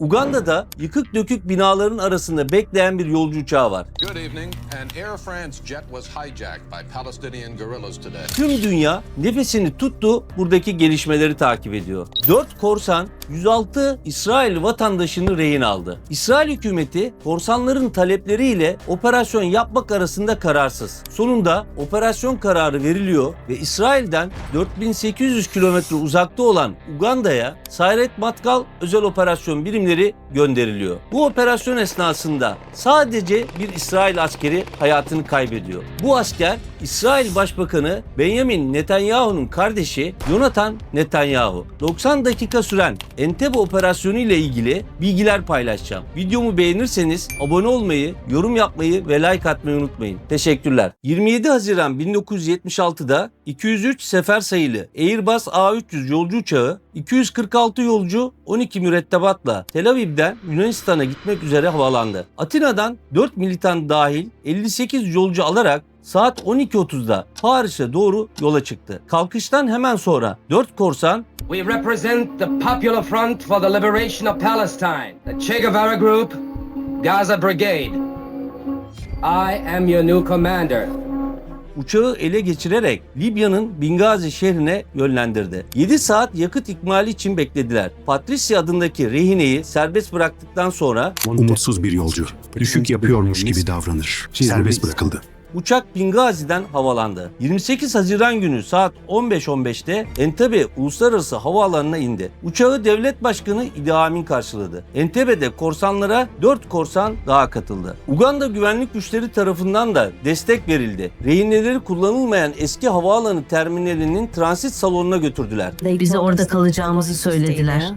Uganda'da yıkık dökük binaların arasında bekleyen bir yolcu uçağı var. Tüm dünya nefesini tuttu buradaki gelişmeleri takip ediyor. 4 korsan 106 İsrail vatandaşını rehin aldı. İsrail hükümeti korsanların talepleriyle operasyon yapmak arasında kararsız. Sonunda operasyon kararı veriliyor ve İsrail'den 4800 kilometre uzakta olan Uganda'ya Sayret Matkal özel operasyon birimleri gönderiliyor. Bu operasyon esnasında sadece bir İsrail askeri hayatını kaybediyor. Bu asker İsrail Başbakanı Benjamin Netanyahu'nun kardeşi Jonathan Netanyahu. 90 dakika süren Entebbe operasyonu ile ilgili bilgiler paylaşacağım. Videomu beğenirseniz abone olmayı, yorum yapmayı ve like atmayı unutmayın. Teşekkürler. 27 Haziran 1976'da 203 sefer sayılı Airbus A300 yolcu uçağı 246 yolcu 12 mürettebatla Tel Aviv'den Yunanistan'a gitmek üzere havalandı. Atina'dan 4 militan dahil 58 yolcu alarak saat 12.30'da Paris'e doğru yola çıktı. Kalkıştan hemen sonra 4 korsan We represent the Popular Front for the Liberation of Palestine, the Che Guevara Group, Gaza Brigade. I am your new commander. Uçağı ele geçirerek Libya'nın Bingazi şehrine yönlendirdi. 7 saat yakıt ikmali için beklediler. Patricia adındaki rehineyi serbest bıraktıktan sonra Umutsuz bir yolcu. Düşük yapıyormuş gibi davranır. Serbest bırakıldı. Uçak Bingazi'den havalandı. 28 Haziran günü saat 15.15'te Entebbe Uluslararası Havaalanı'na indi. Uçağı devlet başkanı Idi Amin karşıladı. Entebbe'de korsanlara 4 korsan daha katıldı. Uganda güvenlik güçleri tarafından da destek verildi. Rehineleri kullanılmayan eski havaalanı terminalinin transit salonuna götürdüler. Bize orada kalacağımızı söylediler.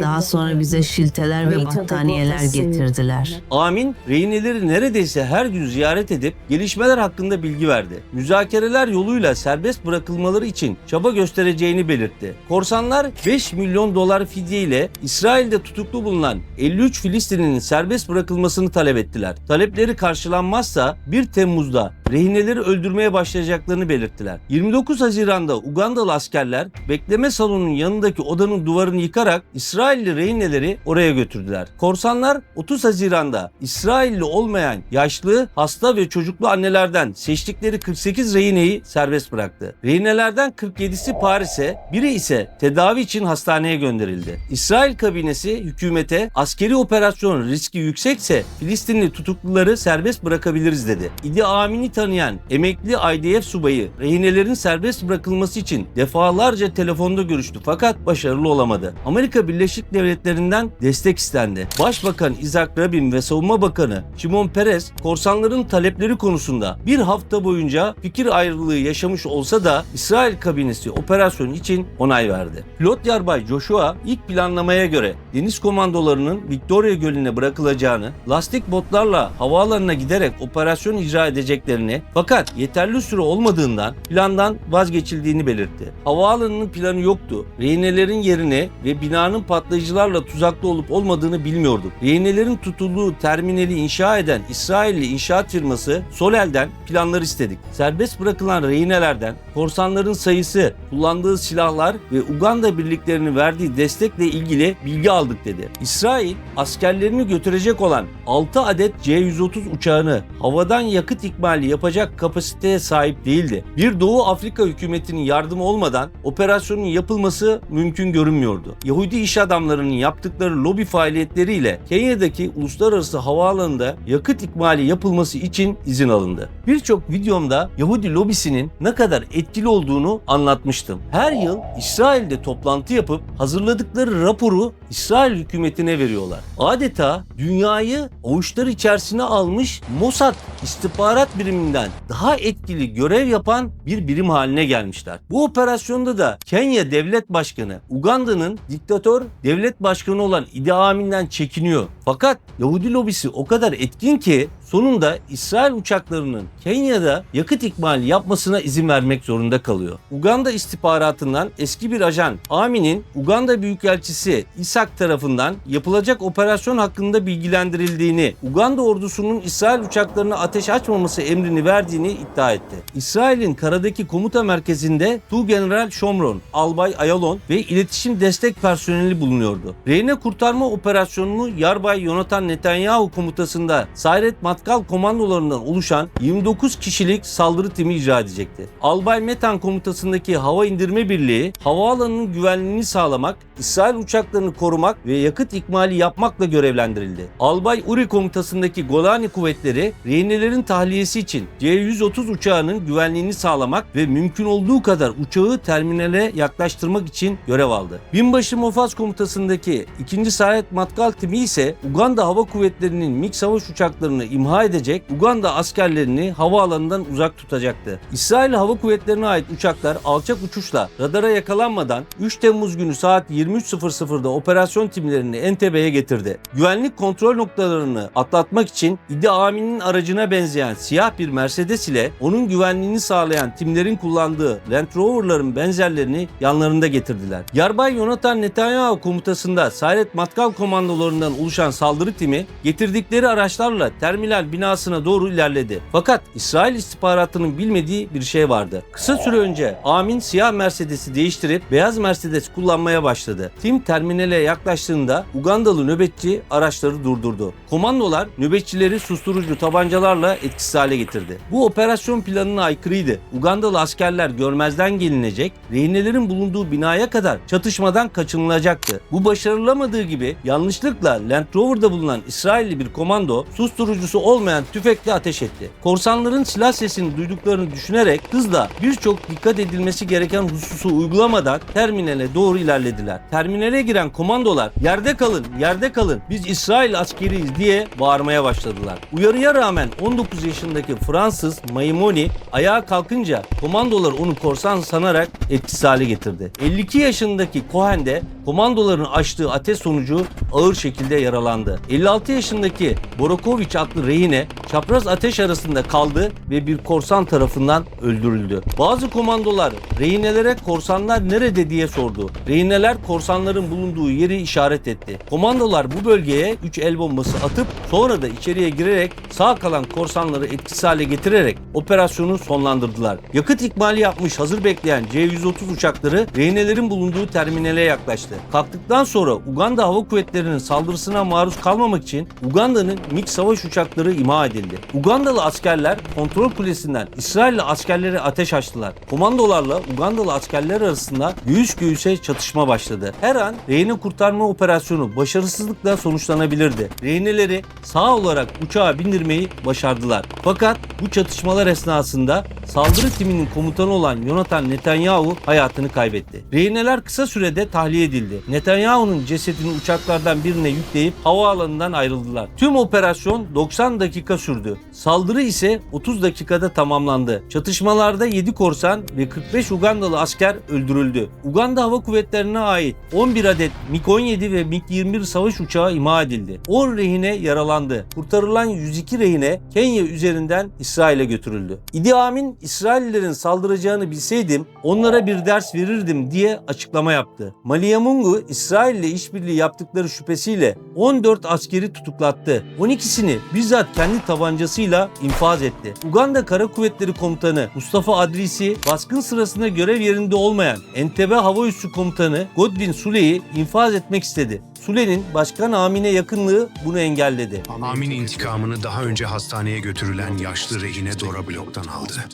Daha sonra bize şilteler ve battaniyeler getirdiler. Amin, rehineleri neredeyse her gün ziyaret edip gelişmeler hakkında bilgi verdi. Müzakereler yoluyla serbest bırakılmaları için çaba göstereceğini belirtti. Korsanlar 5 milyon dolar fidye ile İsrail'de tutuklu bulunan 53 Filistinlinin serbest bırakılmasını talep ettiler. Talepleri karşılanmazsa 1 Temmuz'da rehineleri öldürmeye başlayacaklarını belirttiler. 29 Haziran'da Ugandalı askerler bekleme salonunun yanındaki odanın duvarını yıkarak İsrailli rehineleri oraya götürdüler. Korsanlar 30 Haziran'da İsrailli olmayan yaşlı, hasta ve çocuklu annelerden seçtikleri 48 rehineyi serbest bıraktı. Rehinelerden 47'si Paris'e, biri ise tedavi için hastaneye gönderildi. İsrail kabinesi hükümete askeri operasyon riski yüksekse Filistinli tutukluları serbest bırakabiliriz dedi. İdi Amin'i tanıyan emekli IDF subayı rehinelerin serbest bırakılması için defalarca telefonda görüştü fakat başarılı olamadı. Amerika Birleşik Devletleri'nden destek istendi. Başbakan Isaac Rabin ve Savunma Bakanı Shimon Peres korsanların talepleri konusunda bir hafta boyunca fikir ayrılığı yaşamış olsa da İsrail kabinesi operasyon için onay verdi. Pilot Yarbay Joshua ilk planlamaya göre deniz komandolarının Victoria Gölü'ne bırakılacağını, lastik botlarla havaalanına giderek operasyon icra edeceklerini fakat yeterli süre olmadığından plandan vazgeçildiğini belirtti. Havaalanının planı yoktu. Rehinelerin yerine ve binanın patlayıcılarla tuzaklı olup olmadığını bilmiyorduk. Rehinelerin tutulduğu terminali inşa eden İsrailli inşaat firması Solel'den planlar istedik. Serbest bırakılan rehinelerden korsanların sayısı, kullandığı silahlar ve Uganda birliklerinin verdiği destekle ilgili bilgi aldık dedi. İsrail askerlerini götürecek olan 6 adet C-130 uçağını havadan yakıt ikmali yapacak kapasiteye sahip değildi. Bir Doğu Afrika hükümetinin yardımı olmadan operasyonun yapılması mümkün görünmüyordu. Yahudi iş adamlarının yaptıkları lobi faaliyetleriyle Kenya'daki uluslararası havaalanında yakıt ikmali yapılması için izin alındı. Birçok videomda Yahudi lobisinin ne kadar etkili olduğunu anlatmıştım. Her yıl İsrail'de toplantı yapıp hazırladıkları raporu İsrail hükümetine veriyorlar. Adeta dünyayı avuçları içerisine almış Mossad istihbarat biriminden daha etkili görev yapan bir birim haline gelmişler. Bu operasyonda da Kenya Devlet Başkanı Uganda'nın diktatör devlet başkanı olan Idi Amin'den çekiniyor. Fakat Yahudi lobisi o kadar etkin ki sonunda İsrail uçaklarının Kenya'da yakıt ikmali yapmasına izin vermek zorunda kalıyor. Uganda istihbaratından eski bir ajan Amin'in Uganda Büyükelçisi İshak tarafından yapılacak operasyon hakkında bilgilendirildiğini, Uganda ordusunun İsrail uçaklarına ateş açmaması emrini verdiğini iddia etti. İsrail'in karadaki komuta merkezinde Tuğgeneral Şomron, Albay Ayalon ve iletişim destek personeli bulunuyordu. Reyne kurtarma operasyonunu Yarbay Yonatan Netanyahu komutasında Sayret Matkal komandolarından oluşan 29 kişilik saldırı timi icra edecekti. Albay Metan komutasındaki hava indirme birliği havaalanının güvenliğini sağlamak, İsrail uçaklarını korumak ve yakıt ikmali yapmakla görevlendirildi. Albay Uri komutasındaki Golani kuvvetleri rehinelerin tahliyesi için C-130 uçağının güvenliğini sağlamak ve mümkün olduğu kadar uçağı terminale yaklaştırmak için görev aldı. Binbaşı Mofaz komutasındaki 2. Sayret Matkal timi ise Uganda Hava Kuvvetleri'nin MiG savaş uçaklarını imha edecek, Uganda askerlerini havaalanından uzak tutacaktı. İsrail Hava Kuvvetleri'ne ait uçaklar alçak uçuşla radara yakalanmadan 3 Temmuz günü saat 23.00'da operasyon timlerini Entebe'ye getirdi. Güvenlik kontrol noktalarını atlatmak için İdi Amin'in aracına benzeyen siyah bir Mercedes ile onun güvenliğini sağlayan timlerin kullandığı Land Rover'ların benzerlerini yanlarında getirdiler. Yarbay Yonatan Netanyahu komutasında Sayret Matkal komandolarından oluşan saldırı timi getirdikleri araçlarla terminal binasına doğru ilerledi. Fakat İsrail istihbaratının bilmediği bir şey vardı. Kısa süre önce Amin siyah Mercedes'i değiştirip beyaz Mercedes kullanmaya başladı. Tim terminale yaklaştığında Ugandalı nöbetçi araçları durdurdu. Komandolar nöbetçileri susturucu tabancalarla etkisiz hale getirdi. Bu operasyon planına aykırıydı. Ugandalı askerler görmezden gelinecek, rehinelerin bulunduğu binaya kadar çatışmadan kaçınılacaktı. Bu başarılamadığı gibi yanlışlıkla Land Rover'da bulunan İsrailli bir komando susturucusu olmayan tüfekle ateş etti. Korsanların silah sesini duyduklarını düşünerek hızla birçok dikkat edilmesi gereken hususu uygulamadan terminale doğru ilerlediler. Terminale giren komandolar yerde kalın, yerde kalın biz İsrail askeriyiz diye bağırmaya başladılar. Uyarıya rağmen 19 yaşındaki Fransız Maimoni ayağa kalkınca komandolar onu korsan sanarak etkisiz hale getirdi. 52 yaşındaki Cohen de komandoların açtığı ateş sonucu ağır şekilde yaralandı. 56 yaşındaki Borokovic adlı rehine çapraz ateş arasında kaldı ve bir korsan tarafından öldürüldü. Bazı komandolar rehinelere korsanlar nerede diye sordu. Rehineler korsanların bulunduğu yeri işaret etti. Komandolar bu bölgeye 3 el bombası atıp sonra da içeriye girerek sağ kalan korsanları etkisiz hale getirerek operasyonu sonlandırdılar. Yakıt ikmali yapmış hazır bekleyen C-130 uçakları rehinelerin bulunduğu terminale yaklaştı. Kalktıktan sonra Uganda Hava Kuvvetleri'nin saldırısına maruz kalmamak için Uganda'nın MiG savaş uçakları imha edildi. Ugandalı askerler kontrol kulesinden İsrailli askerlere ateş açtılar. Komandolarla Ugandalı askerler arasında göğüs göğüse çatışma başladı. Her an rehine kurtarma operasyonu başarısızlıkla sonuçlanabilirdi. Rehineleri sağ olarak uçağa bindirmeyi başardılar. Fakat bu çatışmalar esnasında saldırı timinin komutanı olan Yonatan Netanyahu hayatını kaybetti. Rehineler kısa sürede tahliye edildi. Netanyahu'nun cesedini uçaklardan birine yükleyip havaalanından ayrıldılar. Tüm operasyon 90 dakika sürdü. Saldırı ise 30 dakikada tamamlandı. Çatışmalarda 7 korsan ve 45 Ugandalı asker öldürüldü. Uganda Hava Kuvvetleri'ne ait 11 adet MiG-17 ve MiG-21 savaş uçağı imha edildi. 10 rehine yaralandı. Kurtarılan 102 rehine Kenya üzerinden İsrail'e götürüldü. İdi Amin İsraillilerin saldıracağını bilseydim onlara bir ders verirdim diye açıklama yaptı. Maliyamungu İsrail ile işbirliği yaptıkları şüphesiyle 14 askeri tutuklattı. 12'sini bizzat kendi tabancasıyla infaz etti. Uganda Kara Kuvvetleri Komutanı Mustafa Adrisi baskın sırasında görev yerinde olmayan Entebbe Hava Üssü Komutanı Godwin Sule'yi infaz etmek istedi. Sule'nin Başkan Amin'e yakınlığı bunu engelledi. Amin intikamını daha önce hastaneye götürülen yaşlı rehine Dora Blok'tan aldı.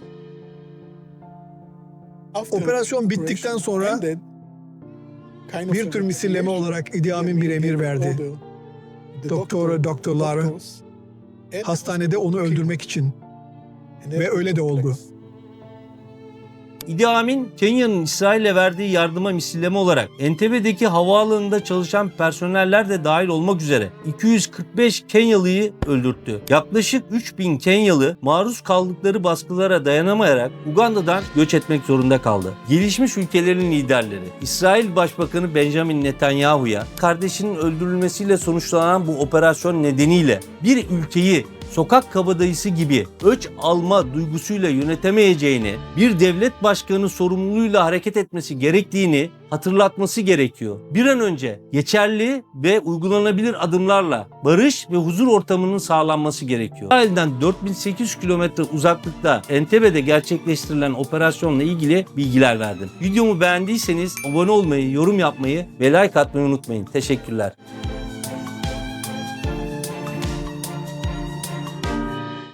Operasyon bittikten sonra bir tür misilleme olarak Idi Amin bir emir verdi. Doktora, doktorlara hastanede onu öldürmek için ve öyle de oldu. İdi Amin, Kenya'nın İsrail'e verdiği yardıma misilleme olarak Entebe'deki havaalanında çalışan personeller de dahil olmak üzere 245 Kenyalıyı öldürttü. Yaklaşık 3000 Kenyalı maruz kaldıkları baskılara dayanamayarak Uganda'dan göç etmek zorunda kaldı. Gelişmiş ülkelerin liderleri İsrail Başbakanı Benjamin Netanyahu'ya kardeşinin öldürülmesiyle sonuçlanan bu operasyon nedeniyle bir ülkeyi sokak kabadayısı gibi öç alma duygusuyla yönetemeyeceğini, bir devlet başkanı sorumluluğuyla hareket etmesi gerektiğini hatırlatması gerekiyor. Bir an önce geçerli ve uygulanabilir adımlarla barış ve huzur ortamının sağlanması gerekiyor. İsrail'den 4800 kilometre uzaklıkta Entebe'de gerçekleştirilen operasyonla ilgili bilgiler verdim. Videomu beğendiyseniz abone olmayı, yorum yapmayı ve like atmayı unutmayın. Teşekkürler.